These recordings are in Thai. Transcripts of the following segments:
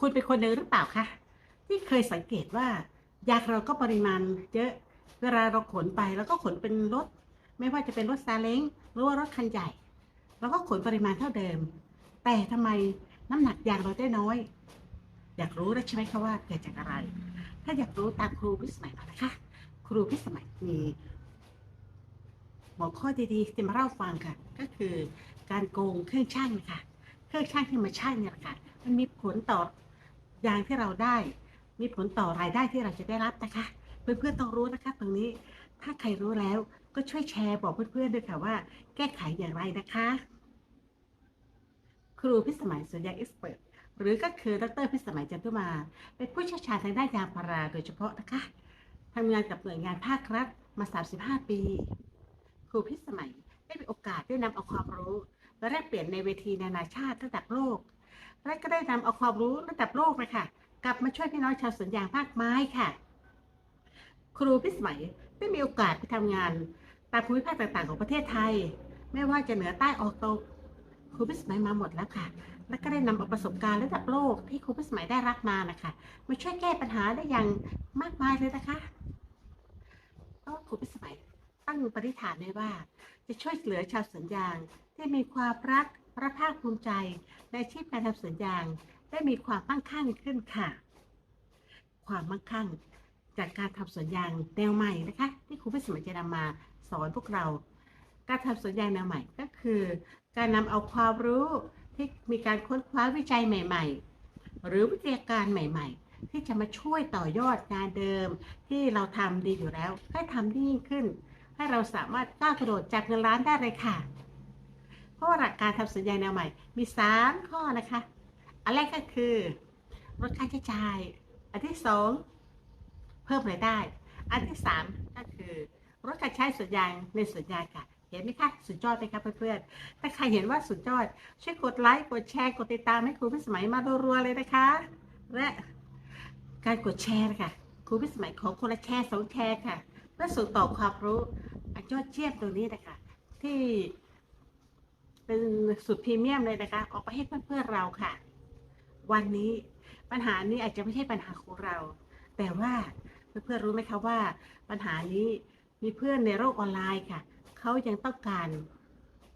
คุณเป็นคนหนึ่งหรือเปล่าคะที่เคยสังเกตว่ายาเราก็ปริมาณเยอะเวลาเราขนไปแล้วก็ขนเป็นรถ ไม่ว่าจะเป็นรถซาเล้งหรือว่ารถคันใหญ่ แล้วก็ขนปริมาณเท่าเดิม แต่ทำไมน้ำหนักยางเราได้น้อย อยากรู้แล้วใช่ไหมคะว่าเกิดจากอะไร ถ้าอยากรู้ตามครูพิสมัยมานะคะ ครูพิสมัยมีหัวข้อดีๆที่มาเล่าฟังค่ะ ก็คือการโกงเครื่องช่างค่ะเครื่องช่างที่มาช่างเนี่ยค่ะมันมีผลต่อ ยางที่เราได้ มีผลต่อรายได้ที่เราจะได้รับนะคะ เพื่อนๆต้องรู้นะคะตรงนี้ ถ้าใครรู้แล้วก็ช่วยแชร์บอกเพื่อนๆด้วยค่ะว่า แก้ไขอย่างไรนะคะ ครูพิสมัยสุญญาเอ็กซ์เพรสหรือก็คือดรพิสมัยจันทุมา เป็นผู้เชี่ยวชาญทางด้านยางพาราโดยเฉพาะนะคะทำงานกับหน่วยงานภาครัฐมา 35 ปี ครูพิสมัยได้มีโอกาสได้นำเอาความรู้และแลกเปลี่ยนในเวทีนานาชาติระดับโลก และก็ได้นำเอาความรู้ระดับโลกนะคะกลับมาช่วยพี่น้องชาวสวนยางภาคไม้ค่ะ ครูพิสมัยได้มีโอกาสไปทำงานตามภูมิภาคต่างๆ ของประเทศไทย ไม่ว่าจะเหนือใต้ออกตกครูพิสมัยมาหมดแล้วค่ะ และก็ได้นำเอาประสบการณ์ระดับโลกที่ครูพิสมัยได้รับมานะคะมาช่วยแก้ปัญหาได้อย่างมากมายเลยนะคะก็ครูพิสมัยตั้งปณิธานไว้ว่า จะช่วยเหลือชาวสวนยางที่มีความรัก และภาคภูมิใจในชีพการทำสวนยางได้มีความมั่งคั่งขึ้นค่ะ ความมั่งคั่งจากการทำสวนยางแนวใหม่นะคะ ที่ครูพิสมัยจะนำมาสอนพวกเรา การทำสวนยางแนวใหม่ก็คือ การนำเอาความรู้ที่มีการค้นคว้าวิจัยใหม่ ๆ หรือวิทยาการใหม่ ๆที่จะมาช่วยต่อยอดงานเดิม ที่เราทำดีอยู่แล้ว ให้ทำดียิ่งขึ้น ให้เราสามารถก้าวกระโดดจากเงินล้านได้เลยค่ะ เพราะว่าหลักการทำสัญญาแนวใหม่ มี 3 ข้อนะคะ อันแรกก็คือลดค่าใช้จ่าย อันที่ 2 เพิ่มรายได้ อันที่ 3 ก็คือลดการใช้สวนยาในสวนยาค่ะเห็นไหมคะสุดยอดไหมคะเพื่อนๆถ้าใครเห็นว่าสุดยอด ช่วยกดไลค์กดแชร์กดติดตามให้ครูพิสมัยมารัวๆเลยนะคะ และการกดแชร์นะคะครูพิสมัยขอคนละแชร์สองแชร์ค่ะ เพื่อส่งต่อความรู้อันยอดเยี่ยมตรงนี้นะคะที่ เป็นสุดพรีเมียมเลยนะคะ ออกไปให้เพื่อนๆเราค่ะ วันนี้ปัญหานี้อาจจะไม่ใช่ปัญหาของเรา แต่ว่าเพื่อนๆรู้ไหมคะว่า ปัญหานี้มีเพื่อนในโลกออนไลน์ค่ะเขายังต้องการ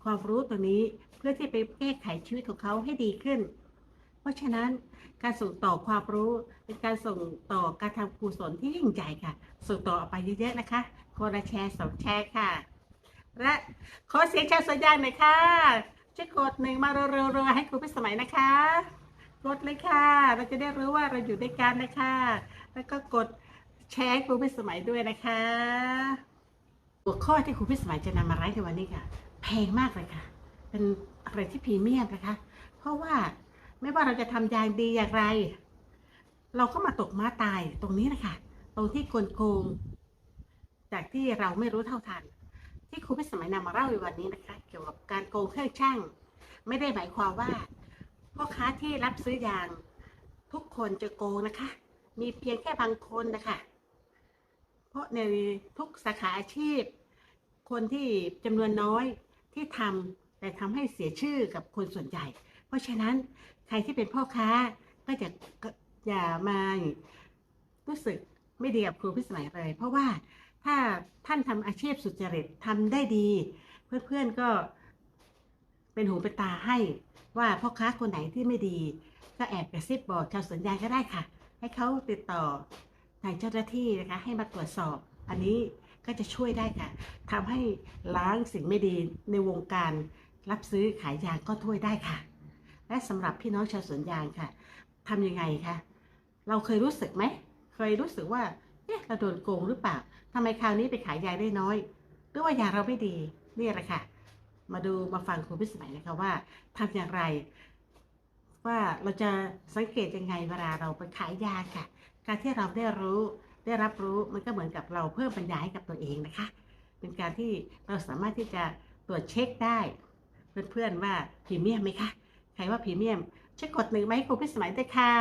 ความรู้ตัวนี้เพื่อที่ไปแก้ไขชีวิตของเขาให้ดีขึ้น เพราะฉะนั้นการส่งต่อความรู้เป็นการส่งต่อการทำกุศลที่ยิ่งใหญ่ค่ะ ส่งต่อออกไปเยอะๆนะคะคนละแชร์สองแชร์ค่ะ และขอเสียงชาวสวนยางหน่อยค่ะช่วยกดหนึ่งมาเร็วๆให้ครูพิสมัยนะคะกดเลยค่ะ เราจะได้รู้ว่าเราอยู่ด้วยกันนะคะ แล้วก็กดแชร์ให้ครูพิสมัยด้วยนะคะ หัวข้อที่ครูพิสมัยจะนำมาไลฟ์ในวันนี้ค่ะ แพงมากเลยค่ะ เป็นอะไรที่พรีเมียมนะคะ เพราะว่าไม่ว่าเราจะทำยางดีอย่างไร เราก็มาตกม้าตายตรงนี้นะคะ ตรงที่โกงจากที่เราไม่รู้เท่าทัน ที่ครูพิสมัยนำมาเล่าในวันนี้นะคะ เกี่ยวกับการโกงเครื่องช่าง ไม่ได้หมายความว่าพ่อค้าที่รับซื้อยางทุกคนจะโกงนะคะ มีเพียงแค่บางคนนะคะเพราะในทุกสาขาอาชีพ คนที่จำนวนน้อยที่ทำแต่ทำให้เสียชื่อกับคนส่วนใหญ่ เพราะฉะนั้นใครที่เป็นพ่อค้าก็จะอย่ามารู้สึกไม่ดีกับครูพิสมัยเลยเพราะว่า ถ้าท่านทำอาชีพสุจริตทำได้ดี เพื่อนๆก็เป็นหูเป็นตาให้ว่าพ่อค้าคนไหนที่ไม่ดี ก็แอบกระซิบบอกชาวสวนยางก็ได้ค่ะ ให้เขาติดต่อทางเจ้าหน้าที่นะคะให้มาตรวจสอบ อันนี้ก็จะช่วยได้ค่ะทำให้ล้างสิ่งไม่ดีในวงการรับซื้อขายยางก็ช่วยได้ค่ะ และสำหรับพี่น้องชาวสวนยางค่ะทำยังไงคะเราเคยรู้สึกไหมเคยรู้สึกว่า เอ๊ะเราโดนโกงหรือเปล่าทำไมคราวนี้ไปขายยาได้น้อย หรือว่ายาเราไม่ดีนี่แหละค่ะ มาดูมาฟังครูพิสมัยนะคะว่าทำอย่างไร ว่าเราจะสังเกตยังไงเวลาเราไปขายยาค่ะ การที่เราได้รู้ได้รับรู้มันก็เหมือนกับเราเพิ่มปัญญาให้กับตัวเองนะคะ เป็นการที่เราสามารถที่จะตรวจเช็คได้เพื่อนๆว่าพรีเมียมไหมคะใครว่าพรีเมียมช่วยกดหนึ่งไหมครูพิสมัยด้วยค่ะ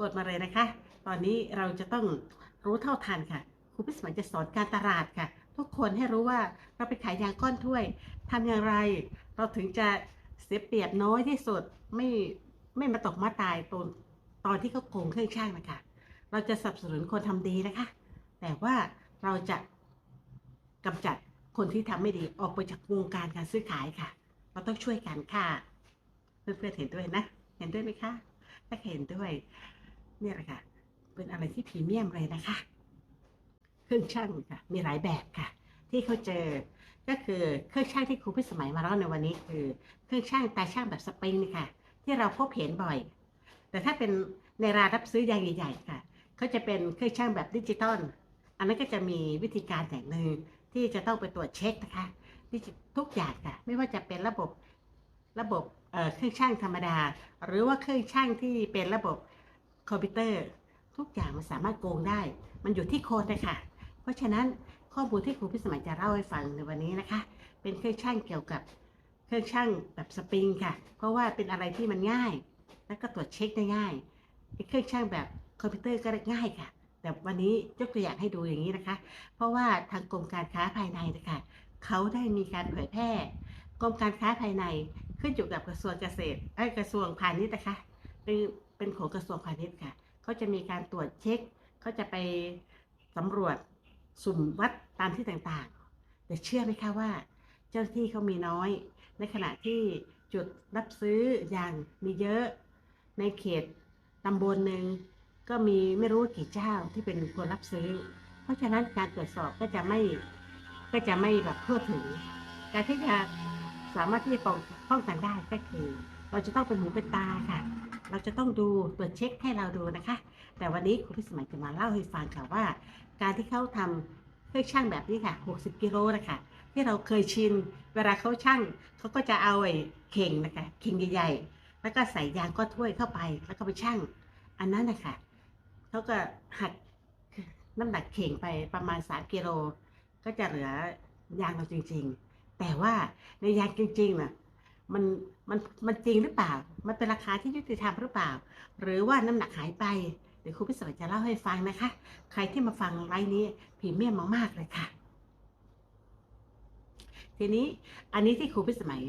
กดมาเลยนะคะ ตอนนี้เราจะต้อง รู้เท่าทันค่ะครูพิสมัยจะสอนการตลาดค่ะ ทุกคนให้รู้ว่าเราไปขายยางก้อนถ้วยทำอย่างไร เราถึงจะเสียเปรียบน้อยที่สุดไม่ไม่มาตกมาตายตรงตอนที่เขาโกงเครื่องช่างนะคะ เราจะสนับสนุนคนทำดีนะคะ แต่ว่าเราจะกำจัดคนที่ทำไม่ดีออกไปจากวงการการซื้อขายค่ะ เราต้องช่วยกันค่ะเพื่อนๆเห็นด้วยนะ เห็นด้วยไหมคะถ้าเห็นด้วยเนี่ยแหละค่ะ เป็นอะไรที่พรีเมียมเลยนะคะ เครื่องช่างค่ะ มีหลายแบบค่ะ ที่เขาเจอ ก็คือเครื่องช่างที่ครูพิสมัยมาเล่าในวันนี้คือ เครื่องช่างตาช่างแบบสปริงนี่ค่ะ ที่เราพบเห็นบ่อย แต่ถ้าเป็นในร้านรับซื้อยางใหญ่ๆค่ะเขาจะเป็นเครื่องช่างแบบดิจิตอล อันนั้นก็จะมีวิธีการอย่างหนึ่งที่จะต้องไปตรวจเช็คนะคะทุกอย่างค่ะ ไม่ว่าจะเป็นระบบระบบเเครื่องช่างธรรมดา หรือว่าเครื่องช่างที่เป็นระบบคอมพิวเตอร์ ทุกอย่างมันสามารถโกงได้ มันอยู่ที่โค้ดเลยค่ะ เพราะฉะนั้นข้อมูลที่ครูพิสมัยจะเล่าให้ฟังในวันนี้นะคะ เป็นเครื่องช่างเกี่ยวกับเครื่องช่างแบบสปริงค่ะ เพราะว่าเป็นอะไรที่มันง่าย แล้วก็ตรวจเช็คได้ง่ายเครื่องช่างแบบคอมพิวเตอร์ก็ง่ายค่ะ แต่วันนี้ยกตัวอย่างให้ดูอย่างนี้นะคะ เพราะว่าทางกรมการค้าภายในนะคะเขาได้มีการเผยแพร่ กรมการค้าภายในขึ้นอยู่กับกระทรวงเกษตรไอ้กระทรวงพาณิชย์นะคะเป็นเป็นของกระทรวงพาณิชย์ค่ะ เขาจะมีการตรวจเช็คเขาจะไปสำรวจสุ่มวัดตามที่ต่างๆ แต่เชื่อไหมคะว่า เจ้าหน้าที่เขามีน้อย ในขณะที่จุดรับซื้อยางมีเยอะ ในเขตตำบลหนึ่งก็มีไม่รู้กี่เจ้าที่เป็นคนรับซื้อ เพราะฉะนั้นการตรวจสอบก็จะไม่ก็จะไม่แบบทั่วถึง การที่จะสามารถที่จะป้องป้องกันได้ก็คือ เราจะต้องเป็นหูเป็นตาค่ะ เราจะต้องดูตรวจเช็คให้เราดูนะคะ แต่วันนี้ครูพิสมัยจะมาเล่าให้ฟังค่ะว่า การที่เขาทำเครื่องช่างแบบนี้ค่ะ 60 กิโลนะคะที่เราเคยชิน เวลาเขาช่างเขาก็จะเอาไอ้เข่งนะคะเข่งใหญ่ๆ แล้วก็ใส่ยางก้อนถ้วยเข้าไป แล้วก็ไปช่าง อันนั้นนะคะเขาก็หักน้ำหนักเข่งไปประมาณ 3 กิโล ก็จะเหลือยางเราจริง ๆ แต่ว่าในยางจริงๆน่ะ มันมันมันจริงหรือเปล่า มันเป็นราคาที่ยุติธรรมหรือเปล่า หรือว่าน้ำหนักหายไปเดี๋ยวครูพิสมัยจะเล่าให้ฟังนะคะ ใครที่มาฟังไลฟ์นี้พรีเมียมมากๆเลยค่ะ ทีนี้อันนี้ที่ครูพิสมัย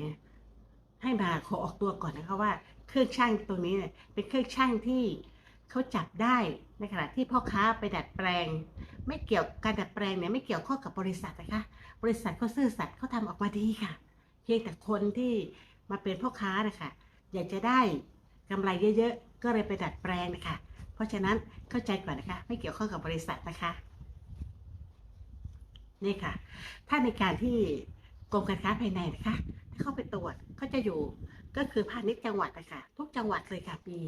ให้มาขอออกตัวก่อนนะคะว่า เครื่องช่างตรงนี้เนี่ยเป็นเครื่องช่างที่เขาจับได้ในขณะที่พ่อค้าไปดัดแปลง ไม่เกี่ยวการดัดแปลงเนี่ยไม่เกี่ยวข้องกับบริษัทนะคะ บริษัทเขาซื่อสัตย์เขาทำออกมาดีค่ะ เพียงแต่คนที่มาเป็นพ่อค้านะคะอยากจะได้กำไรเยอะๆ ก็เลยไปดัดแปลงนะคะ เพราะฉะนั้นเข้าใจก่อนนะคะ ไม่เกี่ยวข้องกับบริษัทนะคะนี่ค่ะ ถ้าในการที่กรมการค้าภายในนะคะถ้าเข้าไปตรวจเขาจะอยู่ก็คือพาณิชย์จังหวัดนะคะทุกจังหวัดเลยค่ะมี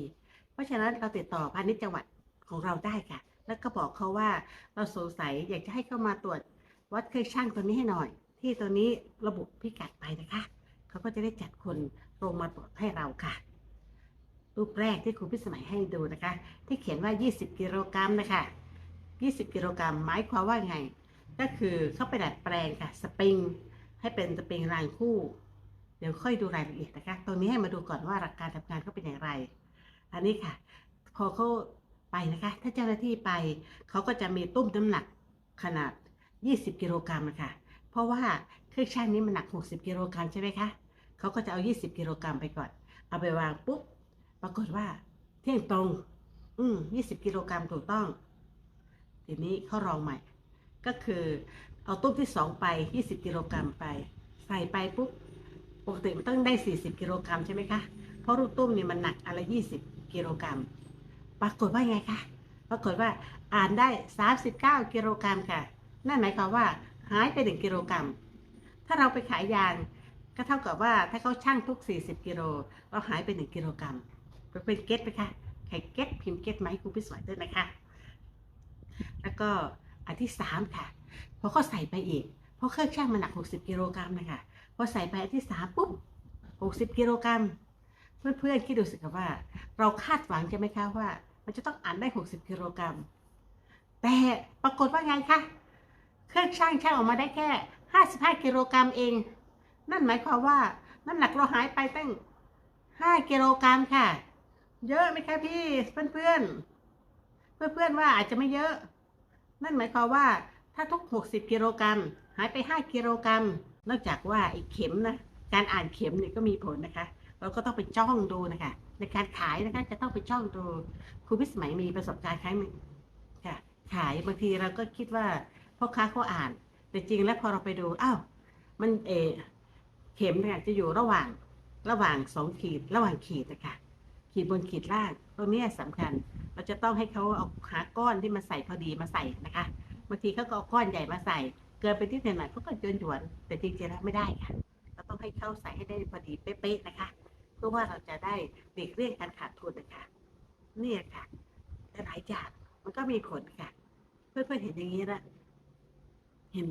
เพราะฉะนั้นเราติดต่อพาณิชย์จังหวัดของเราได้ค่ะ แล้วก็บอกเขาว่าเราสงสัยอยากจะให้เข้ามาตรวจวัดเครื่องช่างตัวนี้ให้หน่อย ที่ตัวนี้ระบุพิกัดไปนะคะเขาก็จะได้จัดคนลงมาตรวจให้เราค่ะ รูปแรกที่ครูพิสมัยให้ดูนะคะ ที่เขียนว่า 20 กิโลกรัมนะคะ 20 กิโลกรัมหมายความว่าไง ก็คือเขาไปดัดแปลงค่ะ สปริง ให้เป็นสปริงรางคู่ เดี๋ยวค่อยดูรายละเอียดนะคะ ตรงนี้ให้มาดูก่อนว่าหลักการทำงานเขาเป็นอย่างไร อันนี้ค่ะ พอเขาไปนะคะ ถ้าเจ้าหน้าที่ไป เขาก็จะมีตุ้มน้ำหนักขนาด 20 กิโลกรัมนะคะ ราะว่าเครื่องช่งนี้มันหนัก 60 กิโลกรัมใช่ไหมคะเขาก็จะเอา 20 กิโลกรัมไปก่อน เอาไปวางปุ๊บ ปรากฏว่า เที่ยงตรง อืม20 กิโลกรัมถูกต้อง ทีนี้เขาลองใหม่ ก็คือเอาตุ้มที่ 2 ไป 20 กิโลกรัมไป ใส่ไปปุ๊บ ปกติมันต้องได้ 40 กิโลกรัมใช่ไหมคะ เพราะลูกตุ้มเนี่ยมันหนักอะไร 20 กิโลกรัม ปรากฏว่าไงคะ ปรากฏว่าอ่านได้ 39 กิโลกรัมค่ะ นั่นหมายความว่า หายไป1กิโลกรัม ถ้าเราไปขายยางก็เท่ากับว่าถ้าเขาช่างทุก 40 กิโลเราหายไป 1 กิโลกรัมเป็นเก็ตไหมคะใครเก็ตพิมพ์เก็ตไหมครูพิสวยด้วยนะคะ แล้วก็อันที่ 3 ค่ะ พอเขาใส่ไปอีก เพราะเครื่องช่างมันหนัก 60 กิโลกรัมนะคะพอใส่ไปอันที่ 3 ปุ๊บ 60 กิโลกรัม เพื่อนๆคิดดูสิคะว่า เราคาดหวังใช่ไหมคะว่า มันจะต้องอ่านได้ 60 กิโลกรัม แต่ปรากฏว่าไงคะ เครื่องช่างช่างออกมาได้แค่55กิโลกรัมเอง นั่นหมายความว่าน้ำหนักเราหายไปตั้ง5กิโลกรัมค่ะ เยอะไหมคะพี่เพื่อนๆเพื่อนๆว่าอาจจะไม่เยอะ นั่นหมายความว่าถ้าทุก60กิโลกรัมหายไป5กิโลกรัมนอกจากว่าไอ้เข็มนะการอ่านเข็มเนี่ยก็มีผลนะคะ เราก็ต้องไปจ้องดูนะคะ ในการขายนะคะจะต้องไปช่องดูครูพิสมัยมีประสบการณ์ครั้งหนึ่งค่ะ ขายบางทีเราก็คิดว่า พ่อค้าเขาอ่าน แต่จริงแล้วพอเราไปดูอ้าวมันเอเข็มเนี่ยจะอยู่ระหว่างระหว่างสองขีดระหว่างขีดนะคะขีดบนขีดล่างตรงนี้ยสำคัญ เราจะต้องให้เขาเอาหาก้อนที่มาใส่พอดีมาใส่นะคะบางทีเขาก็เอาก้อนใหญ่มาใส่ เกินไปที่ไหน่อยเขาก็โยนหยวนแต่จริงๆแล้วไม่ได้ค่ะเราต้องให้เขาใส่ให้ได้พอดีเป๊ะๆนะคะเพื่อว่าเราจะได้หลีกเลี่ยงการขาดทุนนะคะเนี่ยค่ะหลายอย่างมันก็มีผลค่ะ เพื่อนๆเห็นอย่างนี้แล้ว เห็น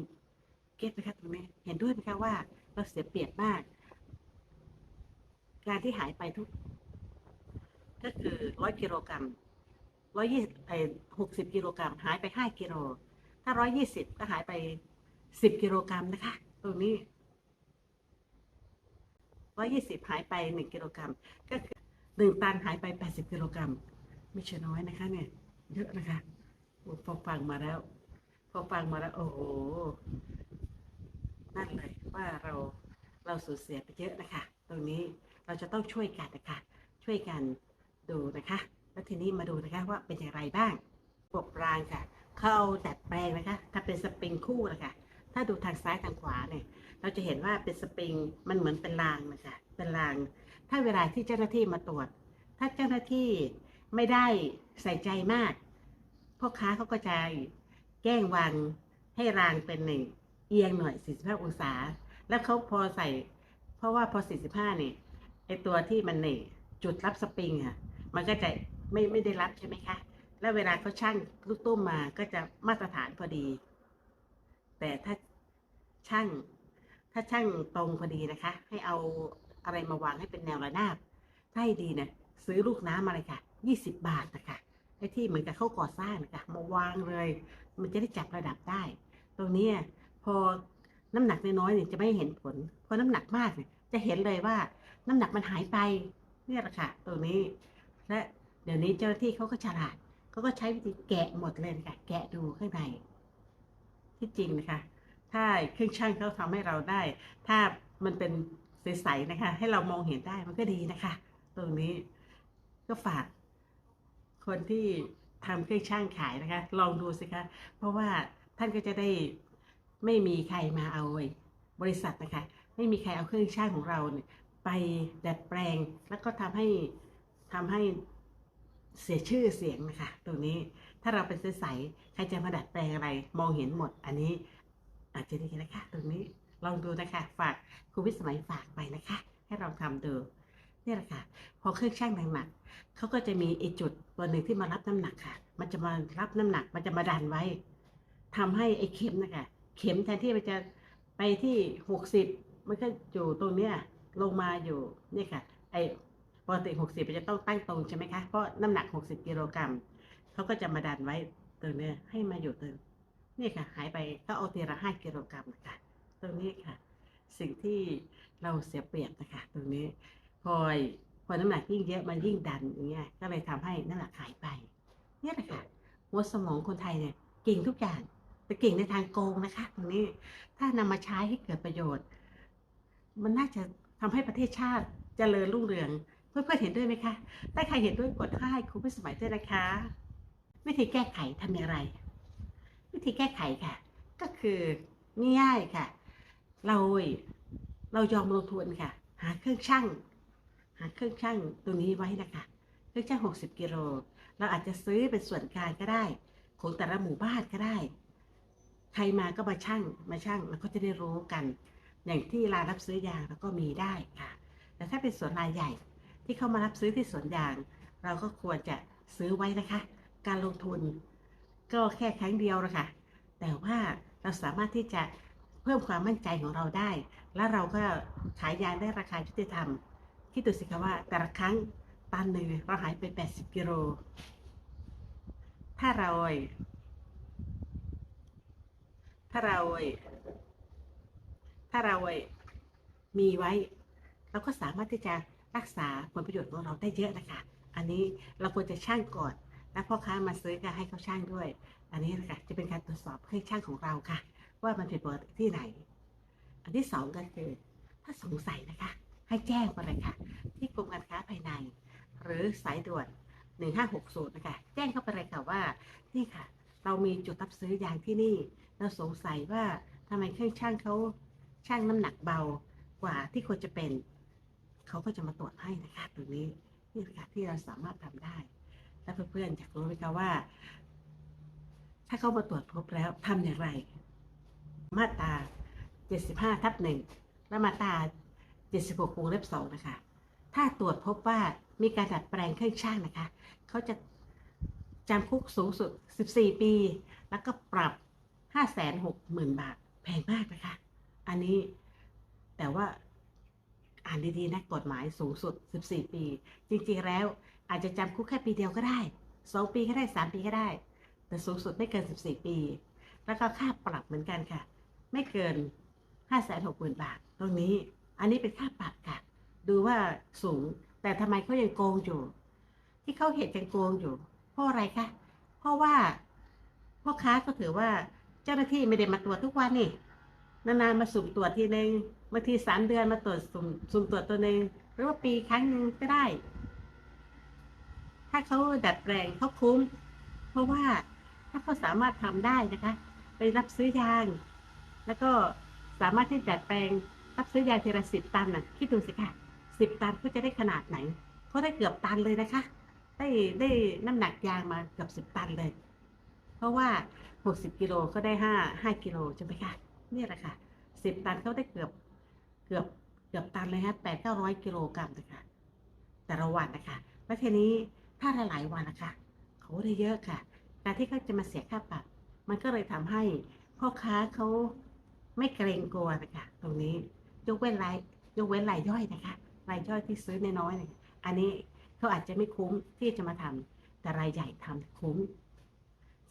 เก็ตไหมคะตรงนี้เห็นด้วยไหมคะว่าเราเสียเปรียบมาก การที่หายไปทุก ก็คือร้อยกิโลกรัมร้อยยี่ไอหกสิบกิโลกรัมหายไปห้ากิโล ถ้าร้อยยี่สิบก็หายไปสิบกิโลกรัมนะคะ ตรงนี้ร้อยยี่สิบหายไปหนึ่งกิโลกรัมก็คือหนึ่งตันหายไปแปดสิบกิโลกรัมไม่ใช่น้อยนะคะ เนี่ย เยอะนะคะฟังมาแล้ว อฟังมาแล้ว โอ้โหนั่นเลยว่าเราเราสูญเสียไปเยอะนะคะ ตรงนี้เราจะต้องช่วยกันนะคะ ช่วยกันดูนะคะ แล้วทีนี้มาดูนะคะว่าเป็นอย่างไรบ้างระบรางค่ะ เขาเอาดัดแปลงนะคะถ้าเป็นสปริงคู่นะคะถ้าดูทางซ้ายทางขวาเนี่ย เราจะเห็นว่าเป็นสปริงมันเหมือนเป็นรางนะคะเป็นราง ถ้าเวลาที่เจ้าหน้าที่มาตรวจ ถ้าเจ้าหน้าที่ไม่ได้ใส่ใจมากพ่อค้าเขาก็จะ แก้งวางให้รางเป็นหนึ่งเอียงหน่อย 45 องศา แล้วเขาพอใส่ เพราะว่าพอ 45 เนี่ยไอตัวที่มันเนี่ยจุดรับสปริงอะมันก็จะไม่ไม่ได้รับใช่ไหมคะ แล้วเวลาเขาช่างลูกตุ้มมาก็จะมาตรฐานพอดี แต่ถ้าช่างถ้าช่างตรงพอดีนะคะ ให้เอาอะไรมาวางให้เป็นแนวระนาบถ้าให้ดีเนี่ยซื้อลูกน้ำมาเลยค่ะ 20 บาทนะคะไอ้ที่เหมือนกับเขาก่อสร้างนะคะมาวางเลย มันจะได้จับระดับได้ ตรงนี้พอน้ำหนักน้อยเนี่ยจะไม่เห็นผล พอน้ำหนักมากเนี่ยจะเห็นเลยว่าน้ำหนักมันหายไปเนี่ยแหละค่ะตรงนี้ และเดี๋ยวนี้เจ้าหน้าที่เขาก็ฉลาดเขาก็ใช้วิธีแกะหมดเลยนะคะแกะดูข้างในที่จริงนะคะถ้าเครื่องช่างเขาทำให้เราได้ ถ้ามันเป็นใสๆนะคะ ให้เรามองเห็นได้มันก็ดีนะคะ ตรงนี้ก็ฝากคนที่ ทำเครื่องช่างขายนะคะ ลองดูสิคะเพราะว่าท่านก็จะได้ไม่มีใครมาเอาบริษัทนะคะ ไม่มีใครเอาเครื่องช่างของเราเนี่ยไปดัดแปลง แล้วก็ทำให้ทำให้เสียชื่อเสียงนะคะตรงนี้ถ้าเราเป็นใสๆใครจะมาดัดแปลงอะไร มองเห็นหมด อันนี้อาจจะดีนะคะ ตรงนี้ลองดูนะคะ ฝากครูวิสมัยฝากไปนะคะ ให้เราทำดู นี่แหละค่ะ พอเครื่องช่างหนักเขาก็จะมีไอจุดตัวหนึ่งที่มารับน้ำหนักค่ะ มันจะมารับน้ำหนัก มันจะมาดันไว้ทำให้ไอเข็มนะคะเข็มแทนที่มันจะไปที่หกสิบมันก็อยู่ตรงเนี้ยลงมาอยู่นี่ค่ะ ไอปกติหกสิบมันจะต้องตั้งตรงใช่ไหมคะเพราะน้ำหนักหกสิบกิโลกรัมเขาก็จะมาดันไว้ตรงเนี้ยให้มาอยู่ตรงนี่ค่ะ หายไปก็เอาทีละห้ากิโลกรัมนะคะตรงนี้ค่ะ สิ่งที่เราเสียเปรียบนะคะ ตรงนี้ พอยพอน้ำหนักยิ่งเยอะมันยิ่งดันอย่างเงี้ยก็เลยทำให้น้ำหนักหายไปเนี่ยแหละค่ะหัวสมองคนไทยเนี่ยเก่งทุกอย่างแต่เก่งในทางโกงนะคะ ตรงนี้ถ้านำมาใช้ให้เกิดประโยชน์ มันน่าจะทำให้ประเทศชาติเจริญรุ่งเรือง เพื่อนๆเห็นด้วยไหมคะถ้าใครเห็นด้วยกดให้ครูพิสมัยด้วยนะคะ วิธีแก้ไขทำอย่างไร วิธีแก้ไขค่ะ ก็คือง่ายๆค่ะ เราเรายอมลงทุนค่ะ หาเครื่องช่าง หาเครื่องช่างตัวนี้ไว้นะคะ เครื่องช่าง60 กิโล เราอาจจะซื้อเป็นส่วนกลางก็ได้ ของแต่ละหมู่บ้านก็ได้ ใครมาก็มาช่างมาช่างแล้วก็จะได้รู้กัน อย่างที่ร้านรับซื้อยางเราก็มีได้ค่ะ แต่ถ้าเป็นสวนรายใหญ่ที่เข้ามารับซื้อที่สวนยาง เราก็ควรจะซื้อไว้นะคะ การลงทุนก็แค่ครั้งเดียวนะคะ แต่ว่าเราสามารถที่จะเพิ่มความมั่นใจของเราได้ และเราก็ขายยางได้ราคายุติธรรม คิดดูสิคะว่าแต่ละครั้งตันหนึ่งเราหายไป 80 กิโล ถ้าเรา ถ้าเรา ถ้าเรามีไว้ เราก็สามารถที่จะรักษาผลประโยชน์ของเราได้เยอะนะคะ อันนี้เราควรจะช่างก่อน แล้วพ่อค้ามาซื้อก็ให้เขาช่างด้วย อันนี้นะคะจะเป็นการตรวจสอบเครื่องช่างของเราค่ะ ว่ามันผิดปกติที่ไหน อันที่สองก็คือ ถ้าสงสัยนะคะ ให้แจ้งมาเลยค่ะ ที่กรมการค้าภายใน หรือสายด่วน 1560 นะคะ แจ้งเข้าไปเลยค่ะว่า นี่ค่ะ เรามีจุดรับซื้อยางที่นี่ เราสงสัยว่าทำไมเครื่องช่างเขาช่างน้ำหนักเบากว่าที่ควรจะเป็น เขาก็จะมาตรวจให้นะคะตรงนี้นี่ค่ะที่เราสามารถทำได้ แล้วเพื่อนๆอยากรู้ไหมคะว่า ถ้าเขามาตรวจพบแล้วทำอย่างไร มาตรา 75 ทับหนึ่งและมาตรา 76วงเล็บสองนะคะ ถ้าตรวจพบว่ามีการดัดแปลงเครื่องช่างนะคะ เขาจะจำคุกสูงสุด 14 ปี แล้วก็ปรับ 560,000 บาท แพงมากนะคะ อันนี้แต่ว่าอ่านดีๆนะกฎหมายสูงสุด 14 ปี จริงๆแล้วอาจจะจำคุกแค่ปีเดียวก็ได้ 2 ปีก็ได้ 3 ปีก็ได้ แต่สูงสุดไม่เกิน 14 ปี แล้วก็ค่าปรับเหมือนกันค่ะ ไม่เกิน 560,000 บาท ตรงนี้ อันนี้เป็นค่าปรับค่ะ ดูว่าสูง แต่ทำไมเขายังโกงอยู่ ที่เขาเห็นกันโกงอยู่ เพราะอะไรคะ เพราะว่าพ่อค้าก็ถือว่าเจ้าหน้าที่ไม่ได้มาตรวจทุกวันนี่ นานๆมาสุ่มตรวจทีนึงบางทีสามเดือนมาตรวจสุ่มสุ่มตรวจตัวหนึ่งหรือว่าปีครั้งหนึ่งก็ได้ ถ้าเขาดัดแปลงเขาคุ้ม เพราะว่าถ้าเขาสามารถทำได้นะคะ ไปรับซื้อยาง แล้วก็สามารถที่จะดัดแปลง รับซื้อยาทีละสิบตันน่ะคิดดูสิค่ะสิบตันเขาจะได้ขนาดไหนเขาได้เกือบตันเลยนะคะ ได้ได้น้ำหนักยางมาเกือบสิบตันเลย เพราะว่าหกสิบกิโลก็ได้ห้าห้ากิโลใช่ไหมคะนี่แหละค่ะสิบตันเขาได้เกือบเกือบเกือบตันเลยฮะแปดเก้าร้อยกิโลกรัมนะคะแต่ละวันนะคะแล้วทีนี้ถ้าหลายวันนะคะเขาได้เยอะค่ะ การที่เขาจะมาเสียค่าปรับ มันก็เลยทำให้พ่อค้าเขาไม่เกรงกลัวนะคะตรงนี้ ยกเว้นรายยกเว้นรายย่อยนะคะรายย่อยที่ซื้อน้อยๆเนี่ยอันนี้เขาอาจจะไม่คุ้มที่จะมาทำแต่รายใหญ่ทำคุ้ม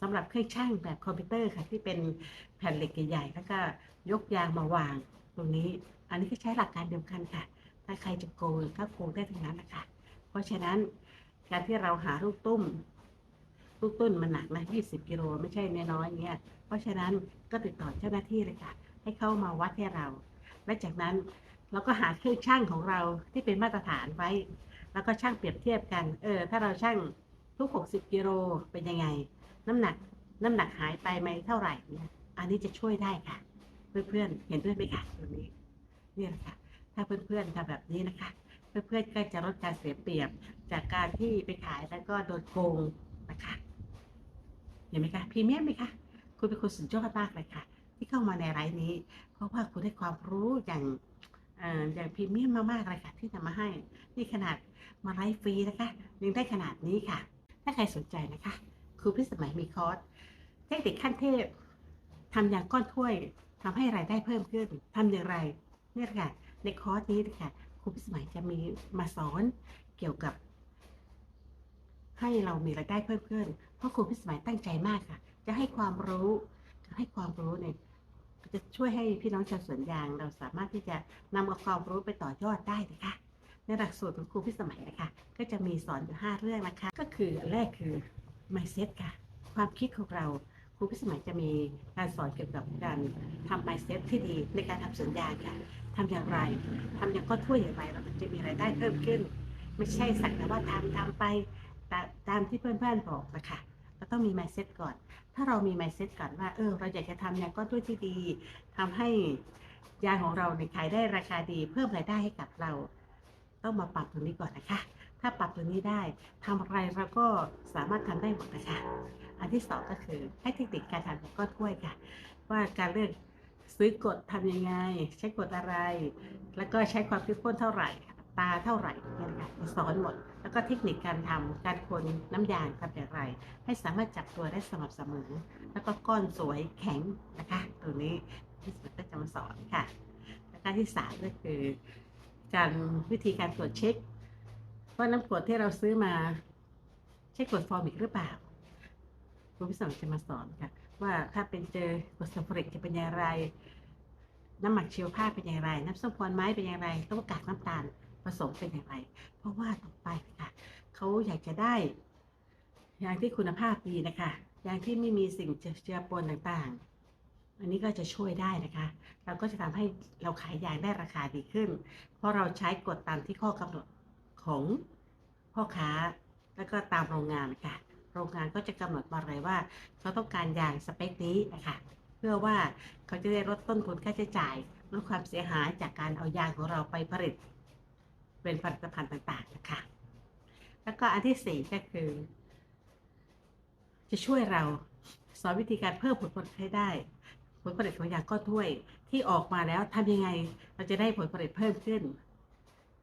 สำหรับเครื่องช่างแบบคอมพิวเตอร์ค่ะ ที่เป็นแผ่นเหล็กใหญ่ๆแล้วก็ยกยางมาวางตรงนี้ อันนี้ก็ใช้หลักการเดียวกันค่ะ ถ้าใครจะโกงก็โกงได้ทั้งนั้นนะคะเพราะฉะนั้นการที่เราหาลูกตุ้มลูกตุ้นมันหนักนะ20กิโลไม่ใช่น้อยๆอย่างเงี้ยเพราะฉะนั้นก็ติดต่อเจ้าหน้าที่เลยค่ะ ให้เข้ามาวัดให้เรา และจากนั้นเราก็หาเครื่องช่างของเราที่เป็นมาตรฐานไว้ แล้วก็ช่างเปรียบเทียบกัน เออ ถ้าเราช่างทุก 60 กิโลเป็นยังไง น้ำหนัก น้ำหนักหายไปไหมเท่าไหร่เนี่ยอันนี้จะช่วยได้ค่ะ เพื่อนๆ เห็นด้วยไหมคะตรงนี้นี่แหละค่ะ ถ้าเพื่อนๆทำแบบนี้นะคะ เพื่อนๆก็จะลดการเสียเปรียบจากการที่ไปขายแล้วก็โดนโกงนะคะ เห็นไหมคะพรีเมียมไหมคะ คุณเป็นคนสุดยอดมากเลยค่ะ ที่เข้ามาในไลน์นี้ เพราะว่าคุณได้ความรู้อย่างเอ่ออย่างพรีเมียมมากๆเลยค่ะ ที่จะมาให้นี่ขนาดมาไลฟ์ฟรีนะคะยังได้ขนาดนี้ค่ะ ถ้าใครสนใจนะคะครูพิสมัยมีคอร์สเทคนิคขั้นเทพทำอย่างก้อนถ้วยทำให้รายได้เพิ่มขึ้นทำอย่างไรเนี่ยค่ะในคอร์สนี้นะคะครูพิสมัยจะมีมาสอนเกี่ยวกับ ให้เรามีรายได้เพิ่มขึ้นเพราะครูพิสมัยตั้งใจมากค่ะ จะให้ความรู้ให้ความรู้เนี่ย จะช่วยให้พี่น้องชาวสวนยาง เราสามารถที่จะนำเอาความรู้ไปต่อยอดได้นะคะ ในหลักสูตรของครูพิสมัยนะคะ ก็จะมีสอนอยู่ห้าเรื่องนะคะ ก็คือแรกคือ mindset ค่ะ ความคิดของเราครูพิสมัยจะมีการสอนเกี่ยวกับการทำ mindset ที่ดีในการทำสวนยางค่ะทำอย่างไรทำอย่างก้อนถ้วยอย่างไรเราจะมีรายได้เพิ่มขึ้น ไม่ใช่สักแต่ว่าทำทำไปตามที่เพื่อนๆบอกนะคะ เราต้องมี mindset ก่อน ถ้าเรามี mindset ก่อนว่า เออ เราอยากจะทำยางก้อนด้วยที่ดีทำให้ยางของเราในขายได้ราคาดี เพิ่มรายได้ให้กับเรา ต้องมาปรับตรงนี้ก่อนนะคะ ถ้าปรับตรงนี้ได้ทำอะไรเราก็สามารถทำได้หมดนะคะ อันที่สองก็คือให้เทคนิคการทำยางก้อนถ้วยค่ะ ว่าการเลือกซื้อกดทำยังไง ใช้กดอะไร แล้วก็ใช้ความเข้มข้นเท่าไหร่ตาเท่าไหร่เนี่ยนะคะสอนหมด แล้วก็เทคนิคการทำการคนน้ำยางทำอย่างไร ให้สามารถจับตัวได้สม่ำเสมอ แล้วก็ก้อนสวยแข็งนะคะตรงนี้ที่สุดก็จะมาสอนค่ะ แล้วก็ที่สามก็คือ การวิธีการตรวจเช็คว่าน้ำกรดที่เราซื้อมาใช่กรดฟอร์มิกหรือเปล่าครูพิสอนจะมาสอนค่ะ ว่าถ้าเป็นเจอกรดซัลฟูริกจะเป็นอย่างไร น้ำหมักชีวภาพเป็นอย่างไร น้ำส้มพรไม้เป็นอย่างไร ต้องกากน้ำตาล ผสมเป็นอย่างไร เพราะว่าต่อไปค่ะเขาอยากจะได้ ยางที่คุณภาพดีนะคะยางที่ไม่มีสิ่งเจือปนต่างๆ อันนี้ก็จะช่วยได้นะคะ เราก็จะทำให้เราขายยางได้ราคาดีขึ้น เพราะเราใช้กฎตามที่ข้อกำหนดของพ่อค้าแล้วก็ตามโรงงานนะคะโรงงานก็จะกำหนดมาเลยว่าเขาต้องการยางสเปคนี้นะคะเพื่อว่าเขาจะได้ลดต้นทุนค่าใช้จ่ายลดความเสียหายจากการเอายางของเราไปผลิต เป็นผลิตภัณฑ์ต่างๆนะคะ แล้วก็อันที่สี่ก็คือ จะช่วยเราสอนวิธีการเพิ่มผลผลิตให้ได้ ผลผลิตของยางก้อนถ้วยที่ออกมาแล้วทำยังไงเราจะได้ผลผลิตเพิ่มขึ้น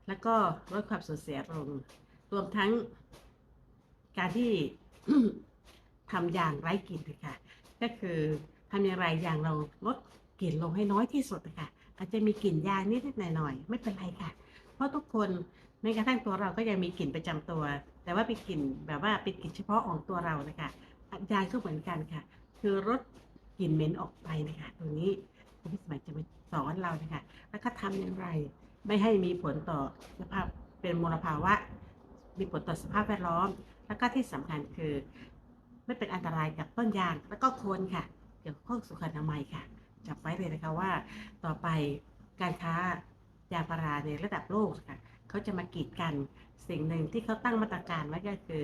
แล้วก็ลดความสูญเสียลงรวมทั้งการที่ทำยางไร้กลิ่นนะคะก็คือทำอย่างไรยางเราลดกลิ่นลงให้น้อยที่สุดนะคะอาจจะมีกลิ่นยางนิดๆหน่อยๆไม่เป็นไรค่ะ ราะทุกคนแม้กระทั่งตัวเราก็ยังมีกลิ่นประจำตัว แต่ว่าเป็นกลิ่นแบบว่าเป็นกลิ่นเฉพาะของตัวเรานะคะยางก็เหมือนกันค่ะ คือลดกลิ่นเหม็นออกไปนะคะตรงนี้คุณพี่สมัยจะมาสอนเรานะคะแล้วก็ทำอย่างไร ไม่ให้มีผลต่อสภาพเป็นมลภาวะ มีผลต่อสภาพแวดล้อม แล้วก็ที่สำคัญคือ ไม่เป็นอันตรายกับต้นยางแล้วก็โคนค่ะเกี่ยวข้องสุขอนามัยค่ะจับไว้เลยนะคะว่าต่อไปการค้า ยาพาราในระดับโลกค่ะเขาจะมากีดกันสิ่งหนึ่งที่เขาตั้งมาตรการไว้ก็คือ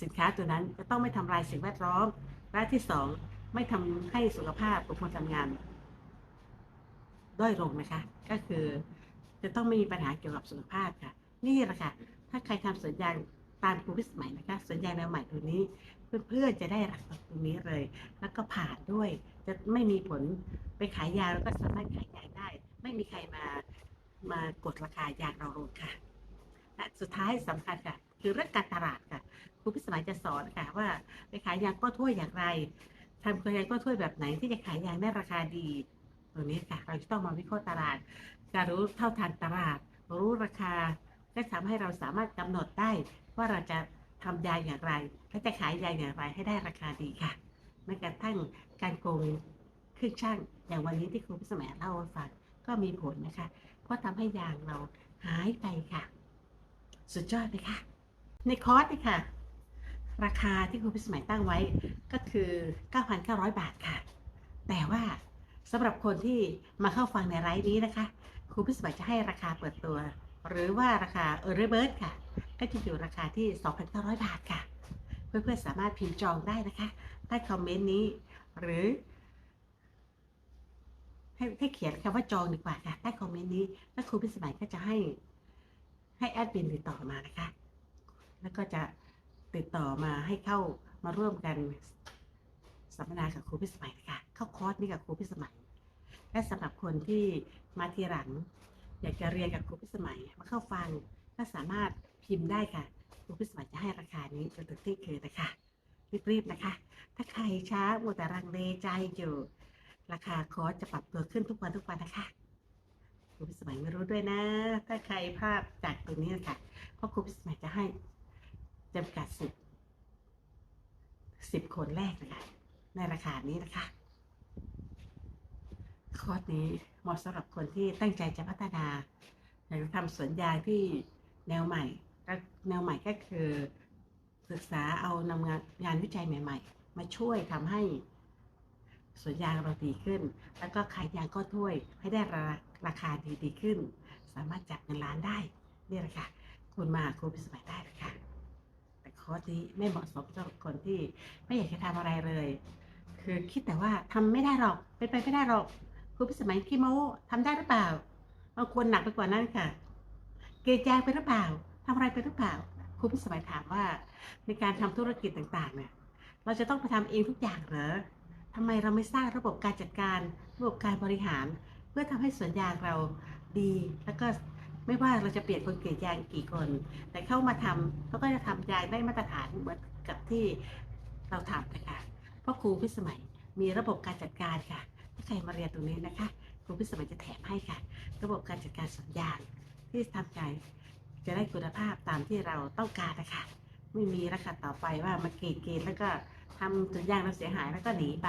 สินค้าตัวนั้นจะต้องไม่ทำลายสิ่งแวดล้อมและที่สองไม่ทำให้สุขภาพของคนทำงานด้อยลงนะคะ ก็คือจะต้องไม่มีปัญหาเกี่ยวกับสุขภาพค่ะ นี่แหละค่ะ ถ้าใครทำสวนยางตามครูพิสมัยนะคะสวนยางแนวใหม่ตัวนี้ เพื่อนๆจะได้รับตรงนี้เลย แล้วก็ผ่านด้วยจะไม่มีผลไปขายยาแล้วก็สามารถขายยาได้ ไม่มีใครมามากดราคายางเราลงค่ะ และสุดท้ายสำคัญค่ะ คือเรื่องการตลาดค่ะครูพิสมัยจะสอนค่ะว่าไปขายยางก้อนถ้วยอย่างไรทำกระยางก้อนถ้วยแบบไหนที่จะขายยางได้ราคาดีตรงนี้ค่ะ เราจะต้องมาวิเคราะห์ตลาด การรู้เท่าทันตลาด รู้ราคาก็ทำให้เราสามารถกำหนดได้ว่าเราจะทำยางอย่างไรและจะขายยางอย่างไรให้ได้ราคาดีค่ะแม้กระทั่งการโกงเครื่องช่างอย่างวันนี้ที่ครูพิสมัยเล่าให้ฟัง ก็มีผลนะคะ เพราะทำให้ยางเราหายไปค่ะ สุดยอดเลยค่ะ ในคอร์สนี่ค่ะ ราคาที่ครูพิสมัยตั้งไว้ก็คือ 9,900 บาทค่ะ แต่ว่าสำหรับคนที่มาเข้าฟังในไลฟ์นี้นะคะครูพิสมัยจะให้ราคาเปิดตัว หรือว่าราคาเออร์เบิร์ดค่ะ ก็จะอยู่ราคาที่ 2,900 บาทค่ะ เพื่อนๆสามารถพิมพ์จองได้นะคะ ใต้คอมเมนต์นี้ หรือ ให้ให้เขียนคำว่าจองดีกว่าค่ะใต้คอมเมนต์นี้ แล้วครูพิสมัยก็จะให้ให้แอดมินติดต่อมานะคะ แล้วก็จะติดต่อมาให้เข้ามาร่วมกันสัมมนากับครูพิสมัยนะคะเข้าคอร์สนี้กับครูพิสมัย และสำหรับคนที่มาทีหลัง อยากจะเรียนกับครูพิสมัยมาเข้าฟังก็สามารถพิมพ์ได้ค่ะครูพิสมัยจะให้ราคานี้จนถึงที่คืนนะคะรีบๆนะคะ ถ้าใครช้ามัวแต่รังเลใจอยู่ ราคาคอร์สจะปรับตัวขึ้นทุกวันทุกวันนะคะครูพิสมัยไม่รู้ด้วยนะ ถ้าใครพลาดจากตรงนี้นะคะเพราะครูพิสมัยจะให้จำกัดสิบสิบคนแรกนะคะในราคานี้นะคะ คอร์สนี้เหมาะสำหรับคนที่ตั้งใจจะพัฒนาอยากจะทำสวนยางที่แนวใหม่แนวใหม่ก็คือ ศึกษาเอานำงานงานวิจัยใหม่ ๆ มาช่วยทำให้ สวนยางเราดีขึ้น แล้วก็ขายยางก้อนถ้วยให้ได้ราราคาดีดีขึ้น สามารถจับเงินล้านได้ นี่แหละค่ะ คุณมาครูพิสมัยได้เลยค่ะ แต่คอร์สนี้ไม่เหมาะสมสำหรับคนที่ไม่อยากจะทำอะไรเลย คือคิดแต่ว่าทำไม่ได้หรอก เป็นไปไม่ได้หรอก ครูพิสมัยขี้โม้ทำได้หรือเปล่าบางคนหนักไปกว่านั้นค่ะ เกรดยางไปหรือเปล่าทำอะไรไปหรือเปล่า ครูพิสมัยถามว่าในการทำธุรกิจต่างๆเนี่ย เราจะต้องไปทำเองทุกอย่างเหรอ ทำไมเราไม่สร้างระบบการจัดการ ระบบการบริหาร เพื่อทำให้สวนยางเราดี แล้วก็ไม่ว่าเราจะเปลี่ยนคนเกรดยางกี่คน แต่เข้ามาทำเขาก็จะทำยางได้มาตรฐานเหมือนกับที่เราทำนะคะเพราะครูพิสมัยมีระบบการจัดการค่ะ ถ้าใครมาเรียนตรงนี้นะคะครูพิสมัยจะแถมให้ค่ะ ระบบการจัดการสวนยางที่ทำใจจะได้คุณภาพตามที่เราต้องการนะคะ ไม่มีราคาต่อไปว่ามาเกณฑ์เกณฑ์แล้วก็ ทำสวนยางเราเสียหายแล้วก็หนีไป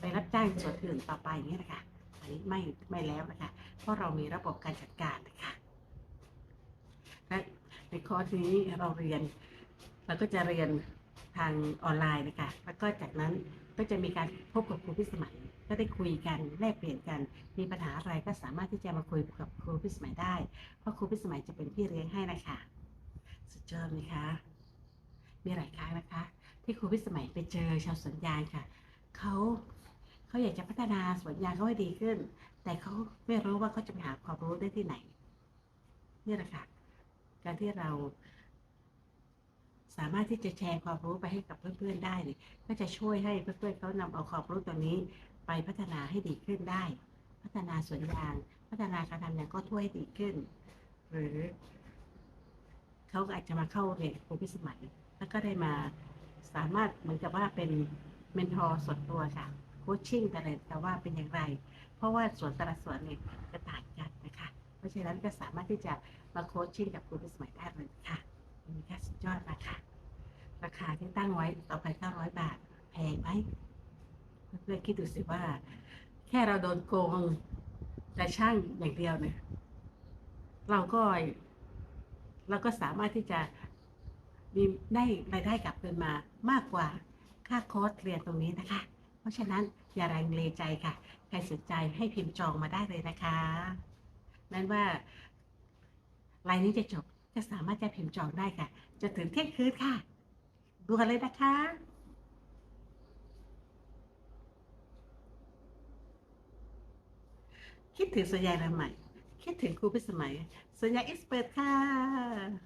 ไปรับจ้างสวนอื่นต่อไปอย่างนี้นะคะอันนี้ไม่ไม่แล้วนะคะ เพราะเรามีระบบการจัดการนะคะและในคอร์สนี้เราเรียนเราก็จะเรียนทางออนไลน์นะคะ แล้วก็จากนั้นก็จะมีการพบกับครูพิสมัย ก็ได้คุยกันแลกเปลี่ยนกัน มีปัญหาอะไรก็สามารถที่จะมาคุยกับครูพิสมัยได้ เพราะครูพิสมัยจะเป็นพี่เลี้ยงให้นะคะ สุดยอดไหมคะมีหลายครั้งนะคะ ที่ครูพิสมัยไปเจอชาวสวนยางค่ะเขาเขาอยากจะพัฒนาสวนยางเขาให้ดีขึ้น แต่เขาไม่รู้ว่าเขาจะไปหาความรู้ได้ที่ไหนนี่แหละค่ะการที่เรา สามารถที่จะแชร์ความรู้ไปให้กับเพื่อนๆได้เนี่ยก็จะช่วยให้เพื่อนๆเขานำเอาความรู้ตรงนี้ไปพัฒนาให้ดีขึ้นได้ พัฒนาสวนยาง พัฒนาการทำยางก็ถ้วยดีขึ้น หรือเขาอาจจะมาเข้าเรียนครูพิสมัยแล้วก็ได้มา สามารถเหมือนกับว่าเป็นเมนทอร์ส่วนตัวค่ะโคชชิ่งแต่ละแต่ว่าเป็นอย่างไร เพราะว่าส่วนแต่ละส่วนเนี่ยจะต่างกันนะคะ เพราะฉะนั้นก็สามารถที่จะมาโคชชิ่งกับครูพิสมัยได้เลยค่ะอันนี้ค่ะสุดยอดนะคะราคาที่ตั้งไว้ต่อไป900 บาท แพงไหมเพื่อนๆคิดดูสิว่า แค่เราโดนโกงแต่ช่างอย่างเดียวเนี่ยเราก็เราก็สามารถที่จะ มีได้รายได้กลับคืนมามากกว่าค่าคอร์สเรียนตรงนี้นะคะ เพราะฉะนั้นอย่าลังเลใจค่ะ ใครสนใจให้พิมพ์จองมาได้เลยนะคะนั้นว่ารายนี้จะจบจะสามารถจะพิมพ์จองได้ค่ะ จะถึงเที่ยงคืนค่ะ ดูกันเลยนะคะคิดถึงสัญญาณใหม่ คิดถึงครูพิสมัยสัญญาเอ็กซ์เปิดค่ะ